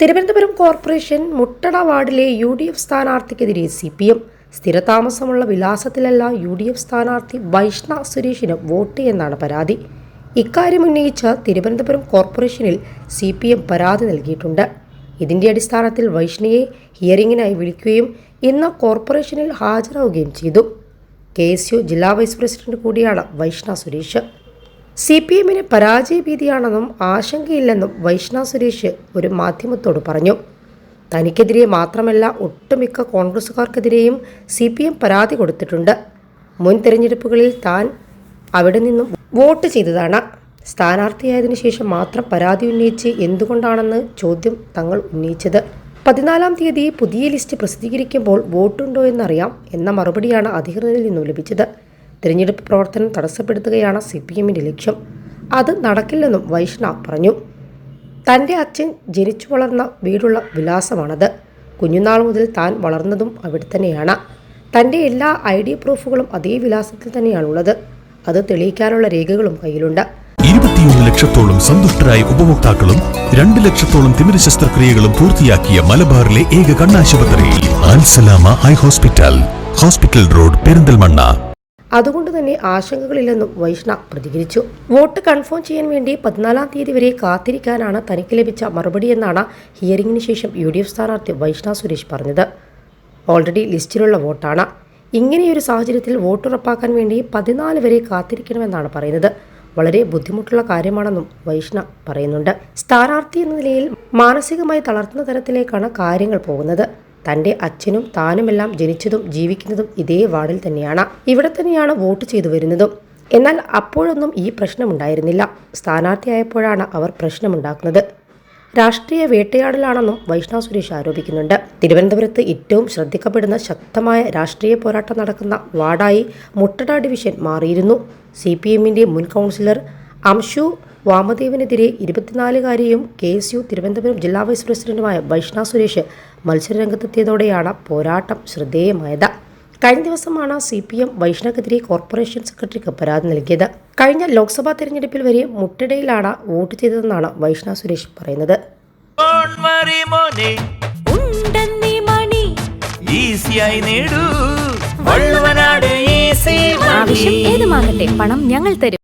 Thiruvananthapuram corporation Muttada വാർഡിലെ U D F സ്ഥാനാർത്ഥിക്കെതിരെ C P M സ്ഥിരതാമസമുള്ള വിലാസത്തിലല്ല യു ഡി എഫ് സ്ഥാനാർത്ഥി വൈഷ്ണ സുരേഷിന് വോട്ട് എന്നാണ് പരാതി. ഇക്കാര്യം ഉന്നയിച്ച് തിരുവനന്തപുരം കോർപ്പറേഷനിൽ സി പി എം പരാതി നൽകിയിട്ടുണ്ട്. ഇതിന്റെ അടിസ്ഥാനത്തിൽ വൈഷ്ണയെ ഹിയറിംഗിനായി വിളിക്കുകയും ഇന്ന് കോർപ്പറേഷനിൽ ഹാജരാവുകയും ചെയ്തു. കെ എസ് യു ജില്ലാ വൈസ് പ്രസിഡന്റ് കൂടിയാണ് വൈഷ്ണ സുരേഷ്. സി പി എമ്മിന് പരാജയഭീതിയാണെന്നും ആശങ്കയില്ലെന്നും വൈഷ്ണ സുരേഷ് ഒരു മാധ്യമത്തോട് പറഞ്ഞു. തനിക്കെതിരെ മാത്രമല്ല ഒട്ടുമിക്ക കോൺഗ്രസുകാർക്കെതിരെയും സി പി എം പരാതി കൊടുത്തിട്ടുണ്ട്. മുൻ തെരഞ്ഞെടുപ്പുകളിൽ താൻ അവിടെ നിന്നും വോട്ട് ചെയ്തതാണ്. സ്ഥാനാർത്ഥിയായതിനു ശേഷം മാത്രം പരാതി ഉന്നയിച്ച് എന്തുകൊണ്ടാണെന്ന് ചോദ്യം തങ്ങൾ ഉന്നയിച്ചത്. പതിനാലാം തീയതി പുതിയ ലിസ്റ്റ് പ്രസിദ്ധീകരിക്കുമ്പോൾ വോട്ടുണ്ടോ എന്നറിയാം എന്ന മറുപടിയാണ് അധികൃതരിൽ നിന്നും ലഭിച്ചത്. തിരഞ്ഞെടുപ്പ് പ്രവർത്തനം തടസ്സപ്പെടുത്തുകയാണ് സി പി എമ്മിന്റെ ലക്ഷ്യം. അത് നടക്കില്ലെന്നും വൈഷ്ണവ് പറഞ്ഞു. തന്റെ അച്ഛൻ ജനിച്ചു വളർന്ന വീടുള്ള വിലാസമാണത്. കുഞ്ഞുനാൾ മുതൽ താൻ വളർന്നതും അവിടെ തന്നെയാണ്. തന്റെ എല്ലാ ഐ ഡി പ്രൂഫുകളും അതേ വിലാസത്തിൽ തന്നെയാണുള്ളത്. അത് തെളിയിക്കാനുള്ള രേഖകളും കയ്യിലുണ്ട്. ഇരുപത്തിയൊന്ന് ലക്ഷത്തോളം സന്തുഷ്ടരായ ഉപഭോക്താക്കളും രണ്ട് ലക്ഷത്തോളം തിമിര ശസ്ത്രക്രിയകളും പൂർത്തിയാക്കിയ മലബാറിലെ ഏക കണ്ണാശുപത്രി ഹോസ്പിറ്റൽ. Hospital road Perinthalmanna. അതുകൊണ്ട് തന്നെ ആശങ്കകളില്ലെന്നും വൈഷ്ണ പ്രതികരിച്ചു. വോട്ട് കൺഫേം ചെയ്യാൻ വേണ്ടി പതിനാലാം തീയതി വരെ കാത്തിരിക്കാനാണ് തനിക്ക് ലഭിച്ച മറുപടിയെന്നാണ് ഹിയറിംഗിന് ശേഷം യു ഡി എഫ് സ്ഥാനാർത്ഥി വൈഷ്ണ സുരേഷ് പറഞ്ഞത്. ഓൾറെഡി ലിസ്റ്റിലുള്ള വോട്ടാണ്. ഇങ്ങനെയൊരു സാഹചര്യത്തിൽ വോട്ട് ഉറപ്പാക്കാൻ വേണ്ടി പതിനാല് വരെ കാത്തിരിക്കണമെന്നാണ് പറയുന്നത്. വളരെ ബുദ്ധിമുട്ടുള്ള കാര്യമാണെന്നും വൈഷ്ണ പറയുന്നുണ്ട്. സ്ഥാനാർത്ഥി എന്ന നിലയിൽ മാനസികമായി തളർത്തുന്ന തരത്തിലേക്കാണ് കാര്യങ്ങൾ പോകുന്നത്. തന്റെ അച്ഛനും താനുമെല്ലാം ജനിച്ചതും ജീവിക്കുന്നതും ഇതേ വാർഡിൽ തന്നെയാണ്. ഇവിടെ തന്നെയാണ് വോട്ട് ചെയ്തു വരുന്നതും. എന്നാൽ അപ്പോഴൊന്നും ഈ പ്രശ്നമുണ്ടായിരുന്നില്ല. സ്ഥാനാർത്ഥിയായപ്പോഴാണ് അവർ പ്രശ്നമുണ്ടാക്കുന്നത്. രാഷ്ട്രീയ വേട്ടയാടലാണെന്നും വൈഷ്ണവ് സുരേഷ് ആരോപിക്കുന്നുണ്ട്. തിരുവനന്തപുരത്ത് ഏറ്റവും ശ്രദ്ധിക്കപ്പെടുന്ന ശക്തമായ രാഷ്ട്രീയ പോരാട്ടം നടക്കുന്ന വാർഡായി മുട്ടട ഡിവിഷൻ മാറിയിരുന്നു. സി പി എമ്മിന്റെ മുൻ കൗൺസിലർ അംഷു വാമദേവിനെതിരെ ഇരുപത്തിനാലുകാരിയും കെ എസ് യു തിരുവനന്തപുരം ജില്ലാ വൈസ് പ്രസിഡന്റുമായ വൈഷ്ണവ് സുരേഷ് മത്സരരംഗത്തെത്തിയതോടെയാണ് പോരാട്ടം ശ്രദ്ധേയമായത്. കഴിഞ്ഞ ദിവസമാണ് സി പി എം വൈഷ്ണവെതിരെ കോർപ്പറേഷൻ സെക്രട്ടറിക്ക് പരാതി നൽകിയത്. കഴിഞ്ഞ ലോക്സഭാ തെരഞ്ഞെടുപ്പിൽ വരെ മുട്ടിടയിലാണ് വോട്ട് ചെയ്തതെന്നാണ് വൈഷ്ണ സുരേഷ് പറയുന്നത്. Don't worry, മോനെ. ഉണ്ടെന്നീ മണി. ഈസിയായി നേടൂ. വള്ളുവനാട് ഈസി ആവശ്യം ഏതുമാകട്ടെ പണം ഞങ്ങൾ തരും.